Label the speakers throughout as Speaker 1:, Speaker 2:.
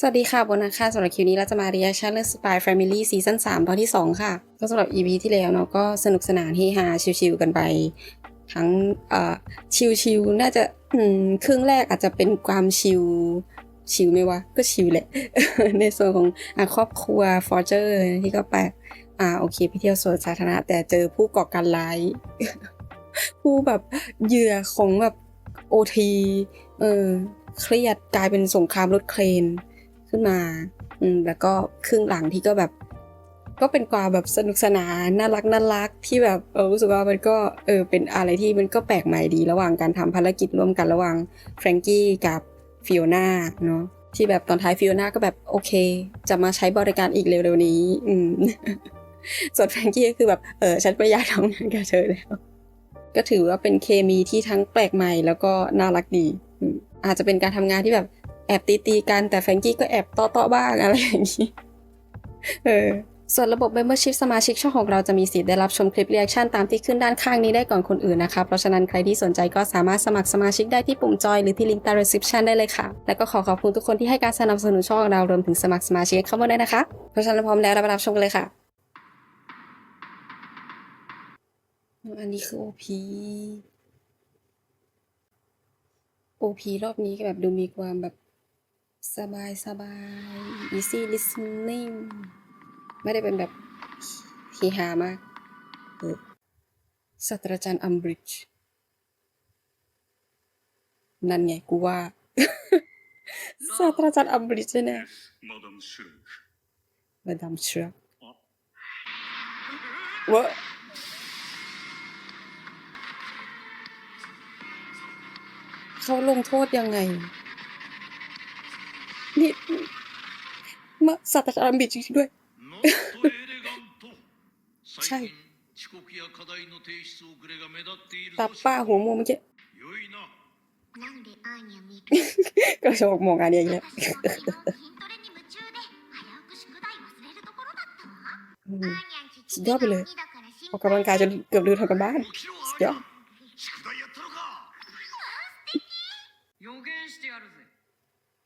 Speaker 1: สวัสดีค่ะบนัสค่ะสำหรับคลิปนี้เราจะมา reaction เรื่อง Spy Family ซีซั่น3ตอนที่ 2 ค่ะ ก็สำหรับ EP ที่แล้วเนาะก็สนุกสนานเฮฮาชิวๆกันไป ทั้งเอ่อชิวๆน่าจะอืมครึ่งแรกอาจจะเป็นความชิวชิวไหมวะ ก็ชิวแหละ ในส่วนของอครอบครัวฟอร์เจอร์ที่ก็ไปอ่าโอเคไปเที่ยวสวนสาธารณะ แต่เจอผู้ก่อการร้าย ผู้แบบเหยื่อของแบบโอทีเออเครียดกลายเป็นสงครามรถเครน ขึ้นมา อืมแล้วก็ครึ่งหลังที่ก็แบบ ก็เป็นความแบบสนุกสนานน่ารักน่ารักที่แบบเออรู้สึกว่ามันก็เออเป็นอะไรที่มันก็แปลกใหม่ดีระหว่างการทำภารกิจร่วมกันระหว่างแฟรงกี้กับฟิโอนาเนาะที่แบบตอนท้ายฟิโอนาก็แบบโอเค จะมาใช้บริการอีกเร็วๆนี้ อืมส่วนแฟรงกี้ก็คือแบบเออฉันไม่อยากทำงานกับเธอแล้ว ก็ถือว่าเป็นเคมีที่ทั้งแปลกใหม่แล้วก็น่ารักดีอืมอาจจะเป็นการทำงานที่แบบ แอบตีตีกันแต่แฟรงกี้ก็แอบเต้อๆบ้างอะไรอย่างนี้เออส่วนระบบ Membership สมาชิกช่องของเราจะมีสิทธิ์ได้รับชมคลิป Reaction ตามที่ขึ้นด้านข้างนี้ได้ก่อนคนอื่นนะคะ เพราะฉะนั้นใครที่สนใจก็สามารถสมัครสมาชิกได้ที่ปุ่มจอยหรือที่ลิงก์ใต้ description ได้เลยค่ะ และก็ขอขอบคุณทุกคนที่ให้การสนับสนุนช่องเรารวมถึงสมัครสมาชิกเข้ามาด้วยนะคะ เพราะฉะนั้นพร้อมแล้วเราไปรับชมกันเลยค่ะ อันนี้คือ OP OP รอบนี้แบบดูมีความแบบ สบายสบาย easy listening ไม่ได้เป็นแบบฮีฮามากศาสตราจารย์อัมบริดจ์นั่นไงกูว่าศาสตราจารย์อัมบริดจ์เนี่
Speaker 2: ย
Speaker 1: มาดามเชือกวะเขาลงโทษยังไง นี่มาศาสตราจารย์อัมบริดจ์จริงๆด้วย
Speaker 2: なんとエレガント
Speaker 1: ใช่
Speaker 2: 最近遅刻や課題の提出遅れが目立っている
Speaker 1: ตา
Speaker 2: と
Speaker 1: ป้าหัวม่วงเมื่อกี้
Speaker 2: 良いな
Speaker 3: なんでアーニャミク
Speaker 1: ก็จะบอกมองอันเนี้ยอย่างเงี้ย
Speaker 3: 私も昨日筋トレに夢中で危うく宿題忘れるところだったわ
Speaker 1: อืม
Speaker 3: アーニャンち
Speaker 1: สุดยอดไปเลย
Speaker 3: 2だから心
Speaker 1: ออกกำลังกายจนเกือบลืมทำกันบ้าน
Speaker 2: 起きろ
Speaker 1: สุดยอด
Speaker 2: 宿題やったのか
Speaker 4: 予言してやるぜ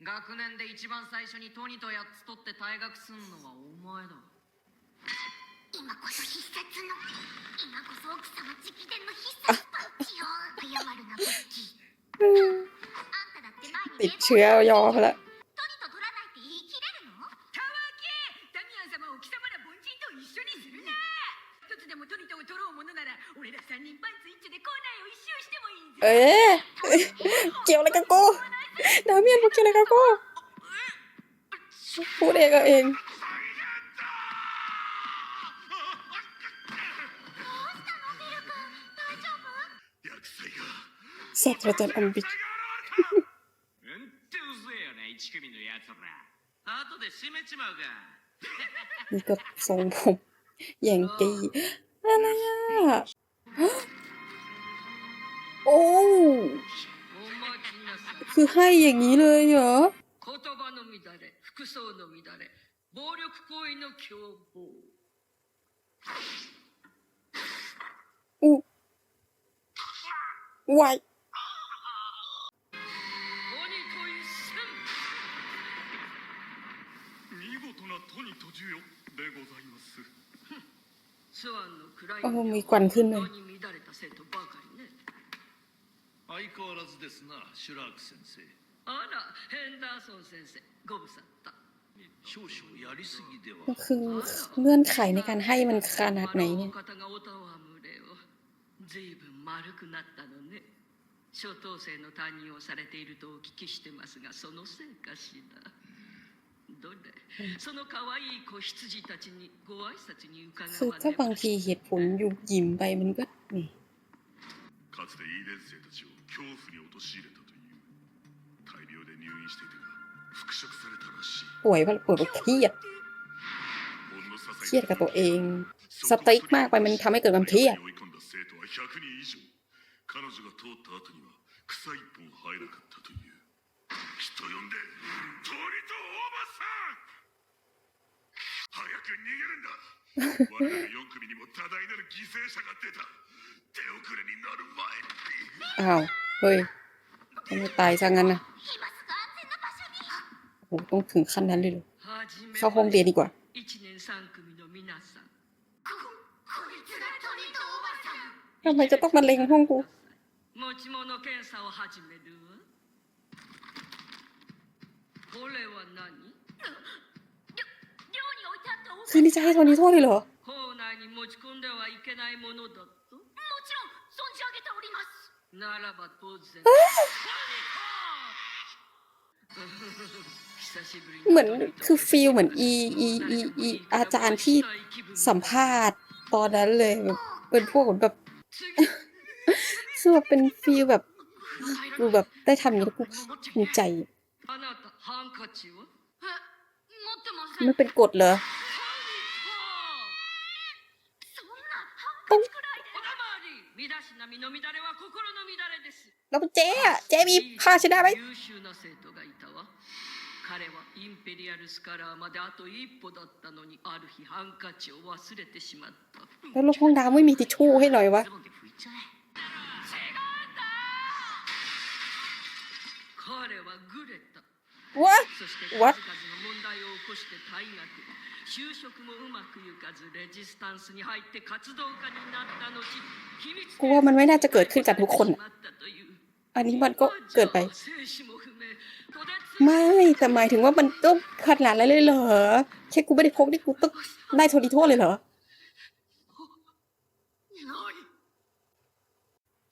Speaker 4: 学年で一番最初にトニと8つ取って退学すんのはお前だ。
Speaker 3: 今こそ必殺の今こそ奥様直伝の必殺パンチよ謝るなあんただって前に
Speaker 1: 違うよ
Speaker 3: トニと取らないって言い切れるの？
Speaker 5: たわけダミアン様を貴様ら凡人と一緒にするな。一つでもトニとを取ろうものなら俺ら三人パンツ一丁で校内を一周してもいい
Speaker 1: ええ、拿面糊起来，哥哥，我这个เอง。啥子叫浪费？你看，做
Speaker 4: 梦，演技，哎呀，哦。
Speaker 1: คือให้อย่างนี้เลยเหรออ้วายโอ้มีควันขึ้นเลย
Speaker 2: 相変わらずですなシュラーク先生
Speaker 4: あらヘンダーソン先生ご無沙汰
Speaker 2: 少々やりすぎではก็
Speaker 1: คือเงื่อนไขในการให้มันขนาดไหนเนี่ย
Speaker 4: 随分丸くなったのね初等生の担任をされているとお聞きしてますがそのせいかしらどれその可愛い子羊たちにご挨拶に伺わ
Speaker 1: れました
Speaker 2: かつていい先生たちを恐怖に陥れたという大量で入院していたが復職されたらしい
Speaker 1: ป่วยเพราะป่วยเพราะเครียด
Speaker 2: ほんの些細な
Speaker 1: เครียดกับตัวเอง สติ๊กมากไปมันทำให้เกิดความเครียด
Speaker 2: 追い込んだ生徒は100人以上彼女が通った後には草一本生えなかったという人呼んでトリとオーバーさん早く逃げるんだ我々4組にも多大なる犠牲者が出た手遅れになる前に
Speaker 1: อ้าว เฮ้ยทำไมตายซะงั้นนะโหต้องถึงขั้นนั้นเลยหรอเข้าห้องเรียนดีกว่าทำไมจะต้องมาเล็งห้องกูคือนี่จะให้โทนี่โทษเลยเหรอ เหมือนคือฟีลเหมือนอีอีอีอีอาจารย์ที่สัมภาษณ์ตอนนั้นเลยเป็นพวกแบบคือแบบเป็นฟีลแบบดูแบบได้ทำอย่างนี้กูภูมิใจ
Speaker 3: ไม่
Speaker 1: เป็นกฎเหรอ
Speaker 4: ต้อง 身だしなみの乱れは心の乱れです
Speaker 1: แล้วเจ๊อะเจ๊มีผ้าชนะไหม
Speaker 4: 優秀な生徒がいたわ彼はインペリアルスカラーまであと一歩だったのにある日ハンカチを忘れてしまった
Speaker 1: แล้วห้องน้ำไม่มีทิชชู่ให้หน่อยวะ
Speaker 3: ズボンで拭いちゃえ
Speaker 4: 彼はグレた
Speaker 1: วะ
Speaker 4: そして数
Speaker 1: What?
Speaker 4: 々の問題を起こして退学就職もうまくいかずレジスタンスに入って活動家になった後秘密
Speaker 1: กูว่ามันไม่น่าจะเกิดขึ้นกับทุกคนอะ
Speaker 4: しまったという
Speaker 1: อันนี้มันก็เกิดไป
Speaker 4: 生死も不明途絶
Speaker 1: ไม่แต่หมายถึงว่ามันต้องขนาดนั้นเลยเหรอแค่กูไม่ได้พกนี่กูต้องได้โทนี่โทษเลยเหรอ
Speaker 5: 何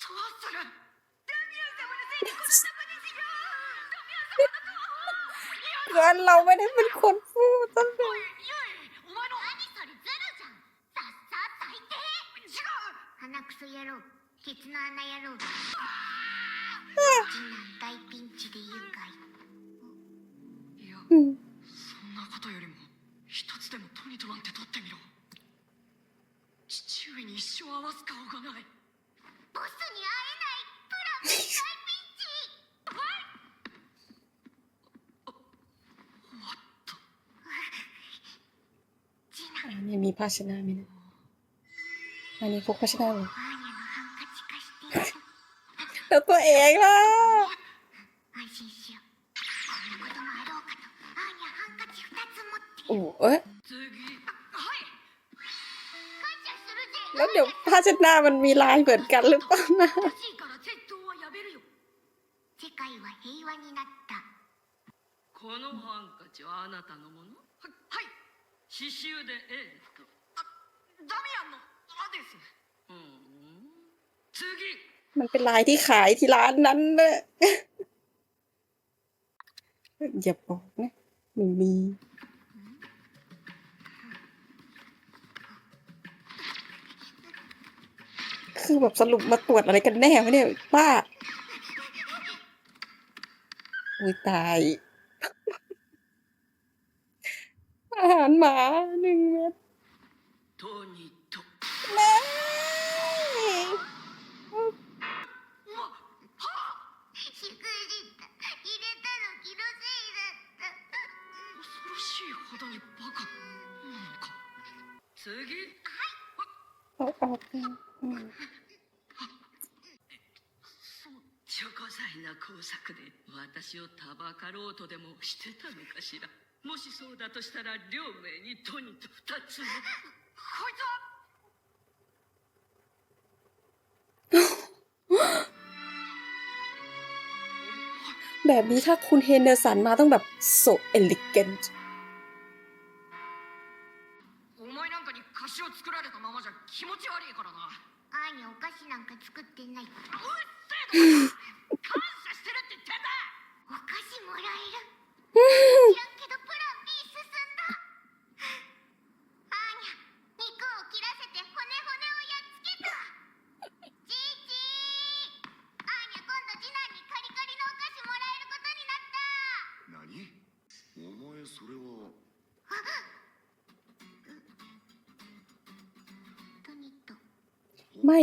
Speaker 5: どうするダミアン様のせいでこんなことですよダミアン様の顔を
Speaker 1: เกินเราไม่ได้เป็นคนพูดตั้งแต่
Speaker 3: ケツの穴野郎。次男大ピンチで愉快。
Speaker 5: いや、そん。なことよりも、一つでもトニトなん。て取ってみろ。父上に一生合わす顔がない。
Speaker 3: ボスに会えない、プラン大ピンチ。
Speaker 1: 아니 미
Speaker 3: 파시나미는 아니こ파시나미
Speaker 1: แล้วตัวเองล่ะ
Speaker 3: 安心しようこんなこともあろうかとアーニャハンカチ2つ持ってい
Speaker 1: โอ้
Speaker 3: る
Speaker 1: เอ้ย
Speaker 4: 次
Speaker 5: はい
Speaker 3: 感謝するぜ
Speaker 1: แล้วเดี๋ยวภาชนะมันมีลายเหมือนกันหรือเปล่านะ
Speaker 5: 欲しいから絶倒はやめるよ
Speaker 3: 世界は平和になった
Speaker 4: このハンカチはあなたのもの
Speaker 5: ははい
Speaker 4: 刺繍で A と
Speaker 5: ダミアンの「あ」です
Speaker 4: うん次
Speaker 1: มันเป็นลายที่ขายที่ร้านนั้นเนอะอย่าบอกนะไม่มี คือแบบสรุปมาตรวจอะไรกันแน่วะเนี่ยป้าอุ้ยตาย อาหารหมาหนึ่งเม็ด
Speaker 4: 次
Speaker 1: เอาเอาอืม
Speaker 4: チョコ材な工作で私をたばかろうとでもしてたのかしらもしそうだとしたら両名にトニと二つも
Speaker 5: こいつは
Speaker 1: แบบนี้ถ้าคุณเฮนเดอร์สันมาต้องแบบ so elegant
Speaker 5: お 気持ち悪いからな。
Speaker 3: アーニャお菓子なんか作ってないう
Speaker 5: っせえ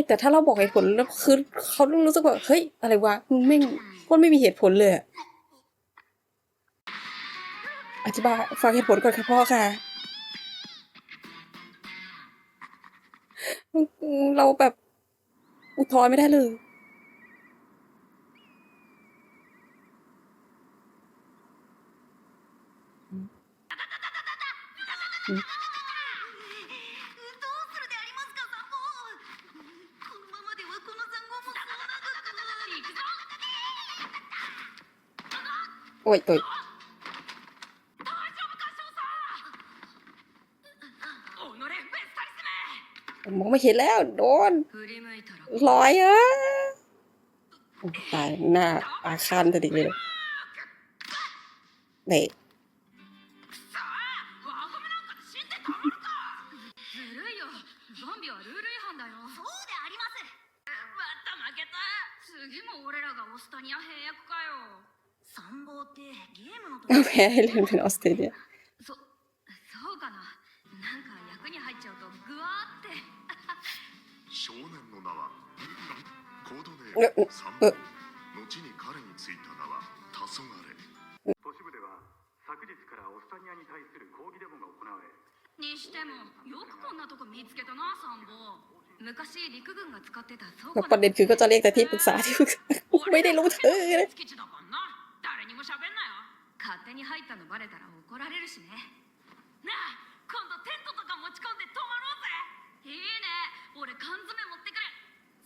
Speaker 1: แต่ถ้าเราบอกเหตุผลแล้วคือเขาต้องรู้สึกว่าเฮ้ย อะไรวะมึงไม่งก็ไม่มีเหตุผลเลยอธิบายฟังเหตุผลก่อนค่ะพ่อค่ะ เราแบบอุทธรณ์ไม่ได้เลยอืม โอ้ย
Speaker 6: ตอ้ย
Speaker 1: มองไม่เห็นแล้ว โดนลอยอะตายหน้าอาคารทะเลเลยเด็ก
Speaker 5: ー
Speaker 7: ムの
Speaker 1: เอาแพ้ให้เล่นเป็นออสเตรเลีย
Speaker 5: そそうかななんか役に入っちゃうとグワーって
Speaker 2: 少年の名はコードネ
Speaker 1: うう
Speaker 2: ームサンボ後に彼についた名は黄昏
Speaker 8: 都市部では昨日からオスタニアに対する抗議デモが行われ
Speaker 5: にしてもよくこんなとこ見つけたなサンボ昔陸軍が使ってた倉
Speaker 1: แล้ว
Speaker 5: 庫
Speaker 1: ประเด็นคือก็จะเรียกแต่ที่ปรึกษาที่ปรึกษาไม่ได้รู้เธอเลย
Speaker 5: 勝手に入ったのバレたら怒られるしね
Speaker 6: なあ今度テントとか持ち込んで泊まろうぜ
Speaker 5: いいね俺缶詰持ってくる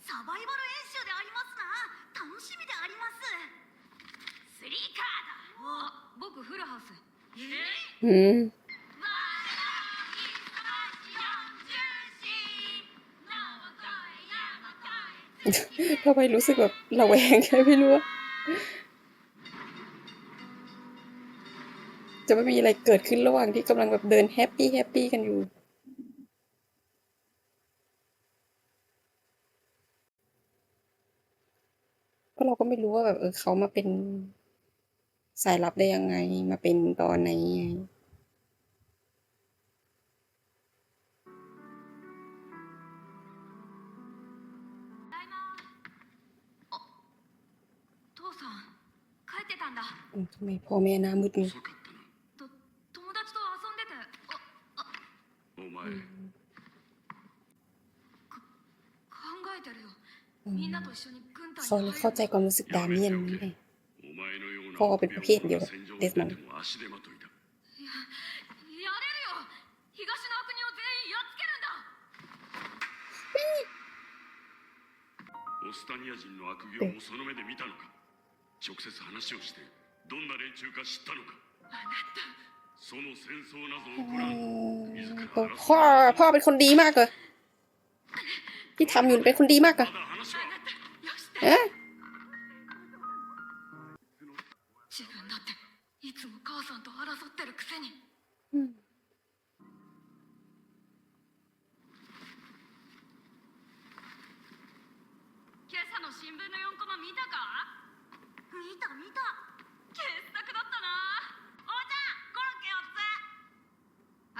Speaker 7: サバイバル演習でありますな楽しみであります
Speaker 6: スリーカー
Speaker 5: あ僕フルハウス
Speaker 6: ドえ
Speaker 1: อืม ทำไมรู้สึกแบบระแวง ไม่รู้ จะไม่มีอะไรเกิดขึ้นระหว่างที่กำลังแบบเดินแฮปปี้แฮปปี้กันอยู่ เพราะเราก็ไม่รู้ว่าแบบเออเขามาเป็นสายลับได้ยังไงมาเป็นตอนไหนไงทำไมพ่อแม่น้ามืดนี่
Speaker 2: 前、
Speaker 5: 考えてるよ
Speaker 1: อืม
Speaker 5: みんなと一緒に軍隊
Speaker 1: เขาเลยเข้าใจความรู้สึกดาเมียนนี่ไง
Speaker 2: お前のような
Speaker 1: พ่อเป็นประเภทเดียวกับ
Speaker 2: 戦場
Speaker 1: เด
Speaker 2: に
Speaker 1: ส
Speaker 2: 出
Speaker 1: มอน
Speaker 2: ても足手まといだ
Speaker 5: やれるよ東の国を全員やっつけるんだ
Speaker 2: オスタニア人の悪行もその目で見たのか直接話をしてどんな連中か知ったのかその戦争など起こらん自ら
Speaker 1: พ่อพ่อเป็นคนดีมากเลยที่ทำอยู่เป็นคนดีมากเลย
Speaker 2: まだ話は
Speaker 5: よし
Speaker 1: เอ๊ะ
Speaker 5: 自分だっていつも母さんと争ってるくせに
Speaker 1: อืม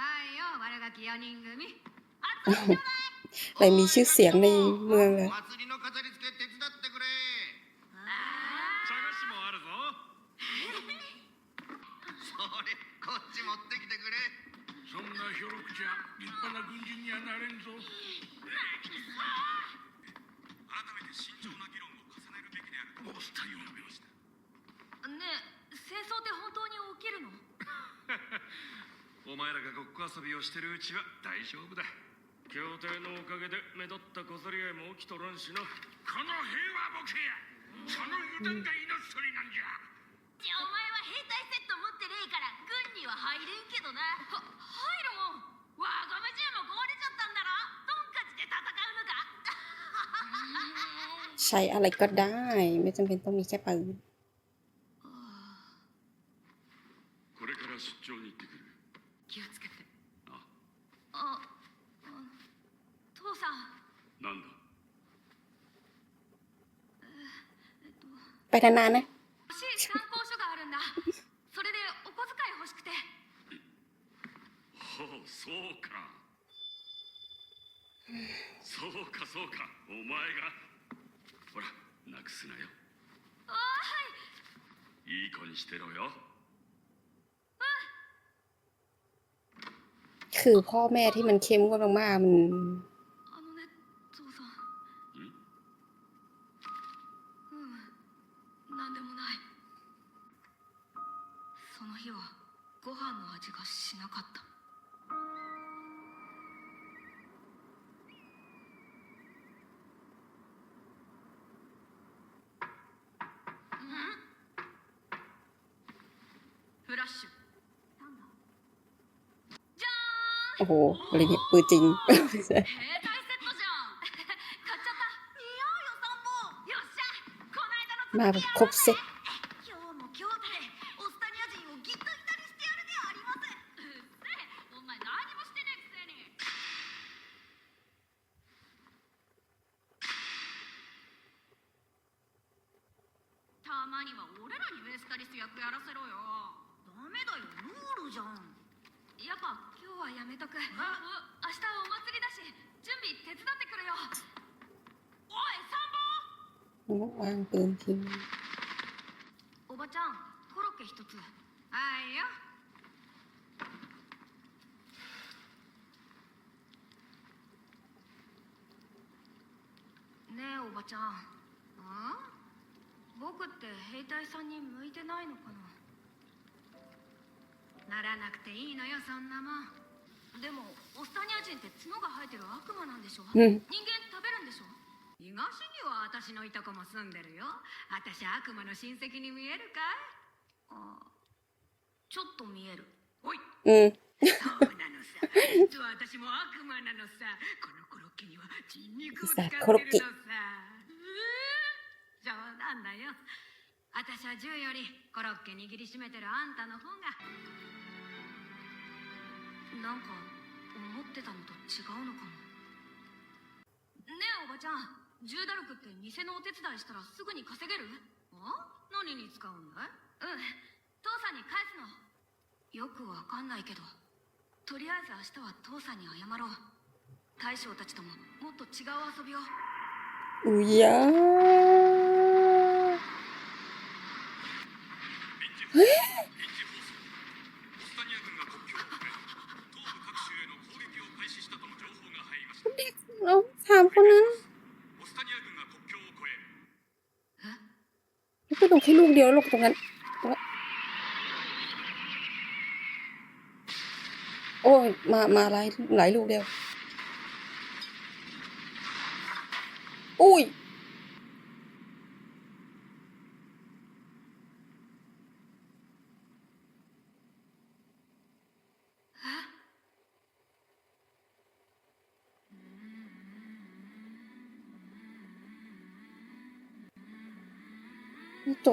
Speaker 5: 4
Speaker 6: つ
Speaker 5: はいよ悪ガキ4人組
Speaker 1: อะไรมีชื่อเสียงในเมืองเลย
Speaker 9: 祭りの飾り付け手伝ってくれ
Speaker 10: 茶菓子もあるぞ
Speaker 9: それこっち持ってきてくれ
Speaker 2: そんなひょろくちゃ立派な軍人にはなれんぞ
Speaker 10: お前らがごっこ遊びをしてるうちは大丈夫だ協定のおかげで目立った小競り合いも起きとらんしな
Speaker 2: この平和ボケやその油断が命取りなんじゃ
Speaker 6: じゃあお前は兵隊セット持ってねえから軍には入れんけどな
Speaker 5: は入るもん
Speaker 6: 輪ゴム銃も壊れちゃったんだろトンカチで戦うのか
Speaker 1: ใช้อะไรก็ได้ ไม่จำเป็นต้องมีแค่ปืน ไปนานๆนะ
Speaker 5: 欲しい参考書があるんだそれでお小遣い欲しくて
Speaker 2: ほうそうかそうかそうかお前がほらなくすなよ
Speaker 5: あはい
Speaker 2: いい子にしてろよ
Speaker 1: คือพ่อแม่ที่มันเข้มงวดมากๆมัน
Speaker 5: ご飯の味がしなかった。哦，我的布丁。买个 c o おばちゃんコロッケ一つ。あいよ。ねえおばちゃん。ん？僕って兵隊さんに向いてないのかな？ならなくていいのよそんなもん。でもオスタニア人って角が生えてる悪魔なんでしょ、
Speaker 1: うん、
Speaker 5: 人間東には私のいとこも住んでるよ。私悪魔の親戚に見えるかい？あちょっと見える。おい。
Speaker 1: อืม
Speaker 5: そうなのさ。実は私も悪魔なのさ。このコロッケには筋肉を使ってるのさ。
Speaker 1: コロッケ。
Speaker 5: うー冗談だよ。私は銃よりコロッケ握りしめてるあんたの方が。なんか思ってたのと違うのかもねえおばちゃん10ダルクって偽のお手伝いしたらすぐに稼げる？あ？何に使うんだい？うん。父さんに返すの。よくわかんないけど。とりあえず明日は父さんに謝ろう。大将たちとももっと違う遊びを。
Speaker 2: うやー。え？
Speaker 1: ลูกตรงนั้น โอ้ยมามาหลายหลายลูกเดียว อุ้ย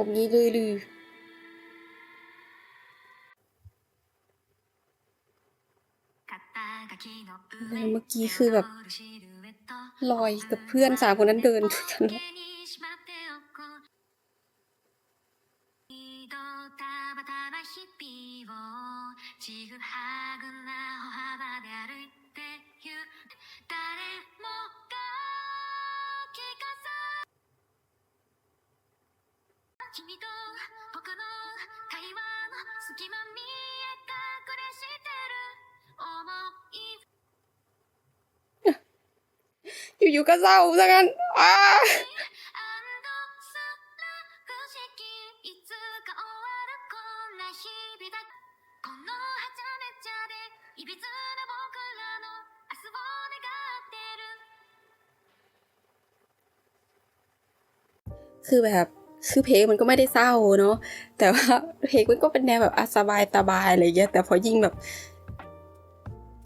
Speaker 1: จบงี้เลยหรือแล้วเมื่อกี้คือแบบลอยกับเพื่อนสามคนนั้นเดินด้วยกัน อยู่ๆก็เศร้าซะงั้นอ้าคือแบบ คือเพลงมันก็ไม่ได้เศร้าเนาะแต่ว่าเพลงมันก็เป็นแนวแบบอสบายสบายอะไรเงี้ยแต่พอยิ่งแบบ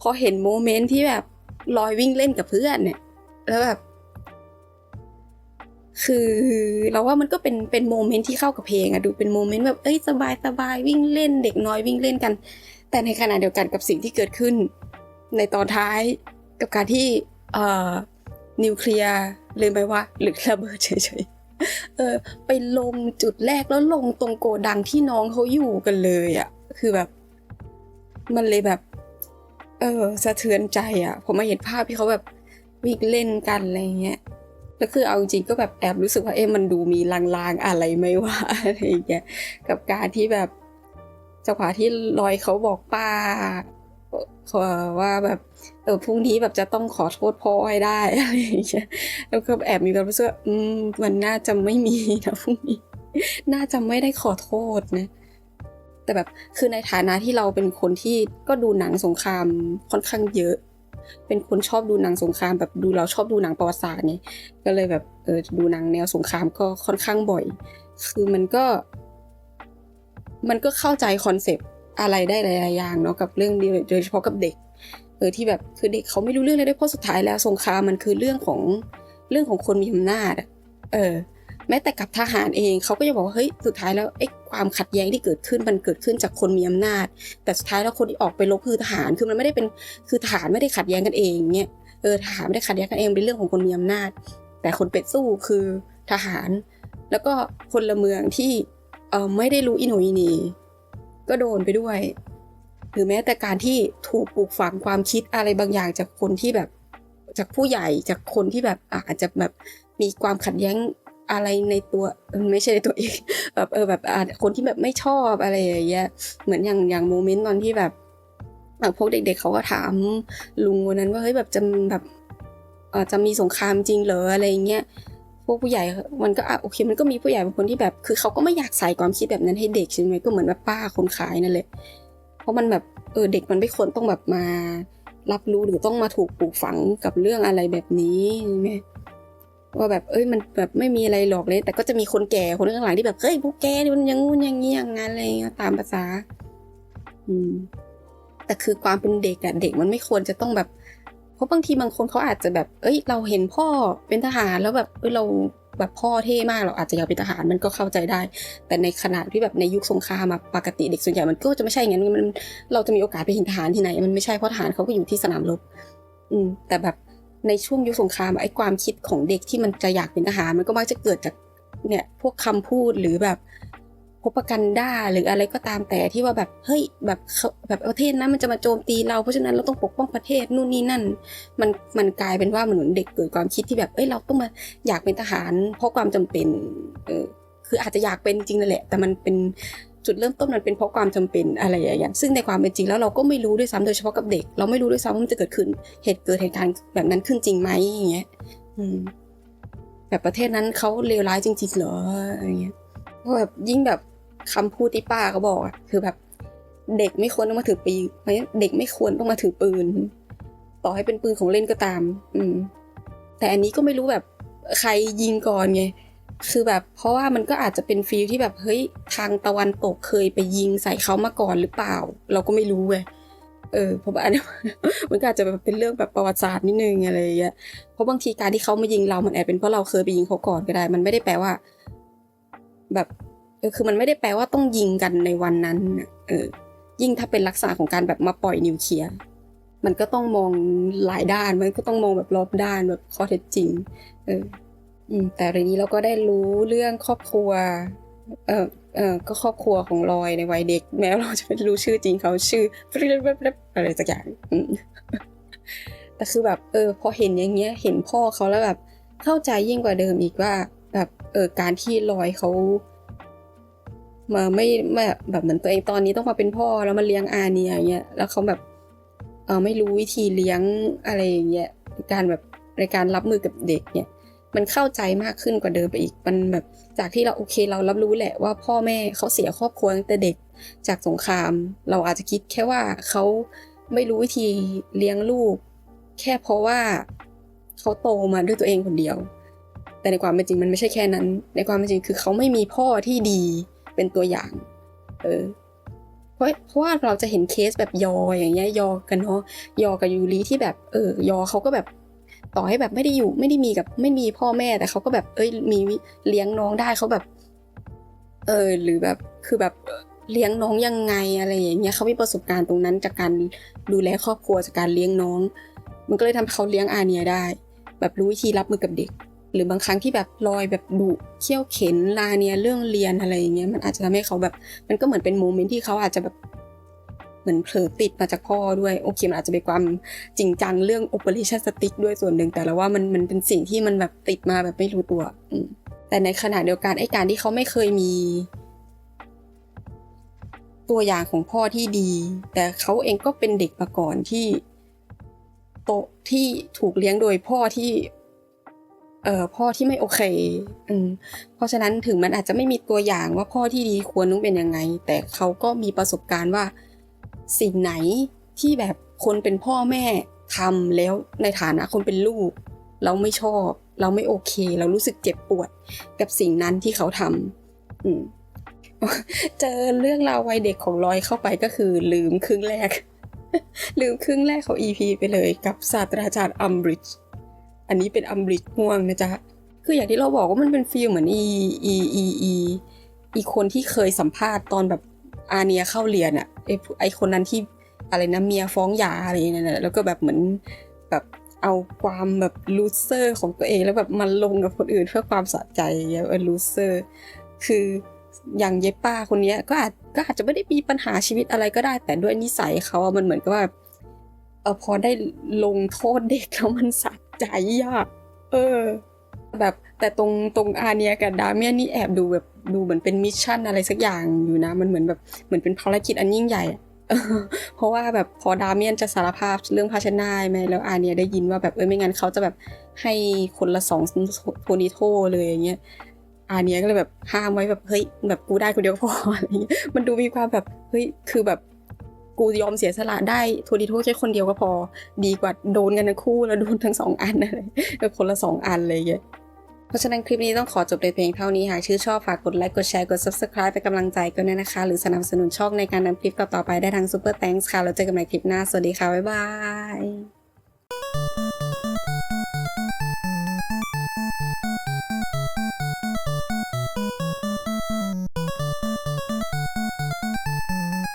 Speaker 1: พอเห็นโมเมนต์ที่แบบลอยวิ่งเล่นกับเพื่อนเนี่ย แล้วแบบ คือเราว่ามันก็เป็นเป็นโมเมนต์ที่เข้ากับเพลงอะดูเป็นโมเมนต์แบบเอ้ยสบายสบายวิ่งเล่น เด็กน้อยวิ่งเล่นกัน แต่ในขณะเดียวกันกับสิ่งที่เกิดขึ้น ในตอนท้ายกับการที่เอ่อนิวเคลียร์ลืมไปว่าหรือระเบิดเฉย เออ ไปลงจุดแรกแล้วลงตรงโกดังที่น้องเขาอยู่กันเลยอะ่ะ คือแบบ มันเลยแบบ เออสะเทือนใจอะ่ะ ผมมาเห็นภาพที่เขาแบบวิ่งเล่นกันอะไรเงี้ยแล้วคือเอาจริงก็แบบแอบรู้สึกว่าเอ๊ะมันดูมีลางๆอะไรไหมวะอะไรเงี้ยกับการที่แบบจังหวะที่ลอยเขาบอกป้า ว่าแบบเออพรุ่งนี้แบบจะต้องขอโทษพ่อให้ได้อะไรอย่างเงี้ยแล้วก็แอบมีความรู้สึกว่าอืมมันน่าจะไม่มีนะพรุ่งนี้ น่าจะไม่ได้ขอโทษนะ แต่แบบคือในฐานะที่เราเป็นคนที่ก็ดูหนังสงครามค่อนข้างเยอะ เป็นคนชอบดูหนังสงครามแบบดูเราชอบดูหนังประวัติศาสตร์ไงก็เลยแบบเออดูหนังแนวสงครามก็ค่อนข้างบ่อย คือมันก็ มันก็เข้าใจคอนเซปต์ อะไรได้หลายๆอย่างเนาะกับเรื่องนี้โดยเฉพาะกับเด็กเออที่แบบคือเด็กเขาไม่รู้เรื่องเลยด้วยเพราะสุดท้ายแล้วสงครามมันคือเรื่องของเรื่องของคนมีอำนาจเออแม้แต่กับทหารเองเขาก็จะบอกว่าเฮ้ยสุดท้ายแล้วไอ้ความขัดแย้งที่เกิดขึ้นมันเกิดขึ้นจากคนมีอำนาจ แต่สุดท้ายแล้วคนที่ออกไปรบคือทหารคือมันไม่ได้เป็นคือทหารไม่ได้ขัดแย้งกันเองเนี่ยเออทหารไม่ได้ขัดแย้งกันเองเป็นเรื่องของคนมีอำนาจ แต่คนเป็ดสู้คือทหาร แล้วก็พละเมืองที่เออไม่ได้รู้อิโหนอิเหนี ก็โดนไปด้วย หรือแม้แต่การที่ถูกปลูกฝังความคิดอะไรบางอย่างจากคนที่แบบจากผู้ใหญ่จากคนที่แบบอาจจะแบบมีความขัดแย้งอะไรในตัวไม่ใช่ในตัวเองแบบเออแบบคนที่แบบไม่ชอบอะไรอย่างเงี้ยเหมือนอย่างอย่างโมเมนต์ตอนที่แบบพวกเด็กๆเขาก็ถามลุงวันนั้นว่าเฮ้ยแบบจะแบบจะมีสงครามจริงเหรออะไรเงี้ย พวกผู้ใหญ่มันก็อะโอเค มันก็มีผู้ใหญ่บางคนที่แบบ คือเขาก็ไม่อยากใส่ความคิดแบบนั้นให้เด็กใช่ไหมก็เหมือนแบบป้าคนขายนั่นแหละเพราะมันแบบเออเด็กมันไม่ควรต้องแบบมา รับรู้หรือต้องมาถูกปลูกฝังกับเรื่องอะไรแบบนี้ใช่ไหมว่าแบบเอ้ยมันแบบไม่มีอะไรหรอกเลย แต่ก็จะมีคนแก่คนข้างหลังที่แบบเฮ้ยพวกแกนี่มันยังงู้นย่างงี้อย่างงั้นอะไรตามภาษา อืมแต่คือความเป็นเด็กอะเด็กมันไม่ควรจะต้องแบบ ราะบางทีบางคนเขาอาจจะแบบ เอ้ย เราเห็นพ่อเป็นทหารแล้วแบบเอ้ยเราแบบพ่อเท่มากเราอาจจะอยากเป็นทหารมันก็เข้าใจได้ แต่ในขณะที่แบบในยุคสงครามอะปกติเด็กส่วนใหญ่มันก็จะไม่ใช่อย่างนั้นมันเราจะมีโอกาสไปเห็นทหารที่ไหน มันไม่ใช่เพราะทหารเขาก็อยู่ที่สนามรบอืมแต่แบบในช่วงยุคสงครามไอ้ความคิดของเด็กที่มันจะอยากเป็นทหารมันก็มักจะเกิดจากเนี่ยพวกคำพูดหรือแบบ พบกันด้าหรืออะไรก็ตามแต่ที่ว่าแบบเฮ้ยแบบแบบประเทศนั้นมันจะมาโจมตีเราเพราะฉะนั้นเราต้องปกป้องประเทศนู่นนี่นั่น มันมันกลายเป็นว่ามันเหมือนเด็กเกิดความคิดที่แบบเอ้ยเราต้องมาอยากเป็นทหาร เพราะความจำเป็นเออคืออาจจะอยากเป็นจริงนั่นแหละ แต่มันเป็นจุดเริ่มต้นมันเป็นเพราะความจำเป็นอะไรอย่างเงี้ยซึ่งในความเป็นจริงแล้วเราก็ไม่รู้ด้วยซ้ำโดยเฉพาะกับเด็ก เราไม่รู้ด้วยซ้ำว่ามันจะเกิดขึ้นเหตุเกิดเหตุการณ์แบบนั้นขึ้นจริงไหมอย่างเงี้ยแบบประเทศนั้นเขาเลวร้ายจริงๆเหรออะไรเงี้ยเพราะแบบยิ่งแบบ คำพูดที่ป้าเขาบอกอะคือแบบ เด็กไม่ควรต้องมาถือปืนเด็กไม่ควรต้องมาถือปืน ต่อให้เป็นปืนของเล่นก็ตาม อืม แต่อันนี้ก็ไม่รู้แบบ ใครยิงก่อนไงคือแบบ เพราะว่ามันก็อาจจะเป็นฟีลที่แบบเฮ้ยทางตะวันตกเคยไปยิงใส่เขามาก่อนหรือเปล่า เราก็ไม่รู้เว้ยเออเพราะว่าอันนี้มันก็อาจจะแบบเป็นเรื่องแบบประวัติศาสตร์นิดนึงอะไรอย่างเงี้ยเพราะบางทีการที่เขามายิงเรา มันแอบเป็นเพราะเราเคยไปยิงเขาก่อนก็ได้ มันไม่ได้แปลว่า แบบ เออคือมันไม่ได้แปลว่าต้องยิงกันในวันนั้นเออยิ่งถ้าเป็นลักษณะของการแบบมาปล่อยนิวเคลียร์มันก็ต้องมองหลายด้านมันก็ต้องมองแบบรอบด้านแบบข้อเท็จจริง เอออืมแต่ทีนี้เราก็ได้รู้เรื่องครอบครัว เออเออก็ครอบครัวของลอยในวัยเด็ก แม้เราจะไม่รู้ชื่อจริงเขาชื่ออะไรสักอย่างแต่คือแบบเออ พอเห็นอย่างเงี้ย เห็นพ่อเขาแล้วแบบ เข้าใจยิ่งกว่าเดิมอีกว่า แบบเออการที่ลอยเขา มาไม่ไม่แบบเหมือนตัวเองตอนนี้ต้องมาเป็นพ่อแล้วมาเลี้ยงอาเนียอย่างเงี้ยแล้วเขาแบบเออไม่รู้วิธีเลี้ยงอะไรอย่างเงี้ยการแบบในการรับมือกับเด็กเนี่ยมันเข้าใจมากขึ้นกว่าเดิมไปอีก มันแบบจากที่เราโอเคเรารับรู้แหละว่าพ่อแม่เขาเสียครอบครัวตั้งแต่เด็กจากสงคราม เราอาจจะคิดแค่ว่าเขาไม่รู้วิธีเลี้ยงลูก แค่เพราะว่าเขาโตมาด้วยตัวเองคนเดียว แต่ในความเป็นจริงมันไม่ใช่แค่นั้น ในความเป็นจริงคือเขาไม่มีพ่อที่ดี เป็นตัวอย่าง เออเพราะเพราะว่าเราจะเห็นเคสแบบยออย่างเงี้ยยอกันเนาะยอกับยูริที่แบบเออยอเขาก็แบบต่อให้แบบไม่ได้อยู่ไม่ได้มีกับไม่มีพ่อแม่แต่เขาก็แบบเอ้ยมีเลี้ยงน้องได้เขาแบบ เออหรือแบบคือแบบเลี้ยงน้องยังไงอะไรอย่างเงี้ยเขามีประสบการณ์ตรงนั้นจากการดูแลครอบครัวจากการเลี้ยงน้อง มันก็เลยทำให้เขาเลี้ยงอาเนียได้ แบบรู้วิธีรับมือกับเด็ก หรือบางครั้งที่แบบลอยแบบดุเขี่ยวเข็นลาเนียเรื่องเรียนอะไรอย่างเงี้ยมันอาจจะทำให้เขาแบบ มันก็เหมือนเป็นโมเมนต์ที่เขาอาจจะแบบเหมือนเผลอติดมาจากพ่อด้วยโอเคมันอาจจะเป็นความจริงจังเรื่อง operation stick ด้วยส่วนหนึ่งแต่ละว่ามันมันเป็นสิ่งที่มันแบบติดมาแบบไม่รู้ตัวอืมแต่ในขณะเดียวกันไอ้การที่เขาไม่เคยมี ตัวอย่างของพ่อที่ดี แต่เขาเองก็เป็นเด็กมาก่อนที่โตที่ถูกเลี้ยงโดยพ่อที่ เอ่อพ่อที่ไม่โอเคอืมเพราะฉะนั้นถึงมันอาจจะไม่มีตัวอย่างว่าพ่อที่ดีควรต้องเป็นยังไง แต่เขาก็มีประสบการณ์ว่าสิ่งไหนที่แบบคนเป็นพ่อแม่ทำแล้วในฐานะคนเป็นลูก เราไม่ชอบ เราไม่โอเค เรารู้สึกเจ็บปวดกับสิ่งนั้นที่เขาทำอืมเจอเรื่องราววัยเด็กของลอยเข้าไปก็คือลืมครึ่งแรก ลืมครึ่งแรกของ EP ไปเลยกับศาสตราจารย์อัมบริดจ์ อันนี้เป็นอัมบริดม่วงนะจ๊ะ คืออย่างที่เราบอกว่ามันเป็นฟีลเหมือนอีอีอีอีอีคนที่เคยสัมภาษณ์ตอนแบบอาเนียเข้าเรียนอะไอไอคนนั้นที่อะไรนะเมียฟ้องหย่าอะไรนั่นน่ะแล้วก็แบบเหมือนแบบเอาความแบบลูเซอร์ของตัวเองแล้วแบบมันลงกับคนอื่นเพื่อความสะใจอย่างเงี้ยเออลูเซอร์คืออย่างเย็บป้าคนนี้ก็อาจก็อาจจะไม่ได้มีปัญหาชีวิตอะไรก็ได้แต่ด้วยนิสัยเขาอะมันเหมือนกับว่าเออพอได้ลงโทษเด็กแล้วมันสะ ใจอะเออ แบบแต่ตรงตรงอาเนียกับดาเมียนนี่แอบดูแบบดูเหมือนเป็นมิชชั่นอะไรสักอย่างอยู่นะ มันเหมือนแบบเหมือนเป็นภารกิจอันยิ่งใหญ่เพราะว่าแบบพอดาเมียนจะสารภาพเรื่องภาชนะไหมแล้วอาเนียได้ยินว่าแบบเออไม่งั้นเขาจะแบบให้คนละสองโทนิโทเลยอย่างเงี้ยอาเนี้ยก็เลยแบบห้ามไว้แบบเฮ้ยแบบกูได้คนเดียวพออะไรเงี้ยมันดูมีความแบบเฮ้ยคือแบบ กูยอมเสียสละได้โทนิโทแค่คนเดียวก็พอ ดีกว่าโดนกันทั้งคู่แล้วโดนทั้งสองอันอะไรแบบคนละสองอันเลยย่างเงี้ยเพราะฉะนั้นคลิปนี้ต้องขอจบในเพียงเท่านี้หากชื่อชอบฝากกดไลค์กดแชร์กด subscribe เป็นกำลังใจกันด้วยนะคะ หรือสนับสนุนช่องในการนำคลิปต่อๆไปได้ทาง Super Thanks ค่ะแล้วเจอกันใหม่คลิปหน้า สวัสดีค่ะ บ๊ายบาย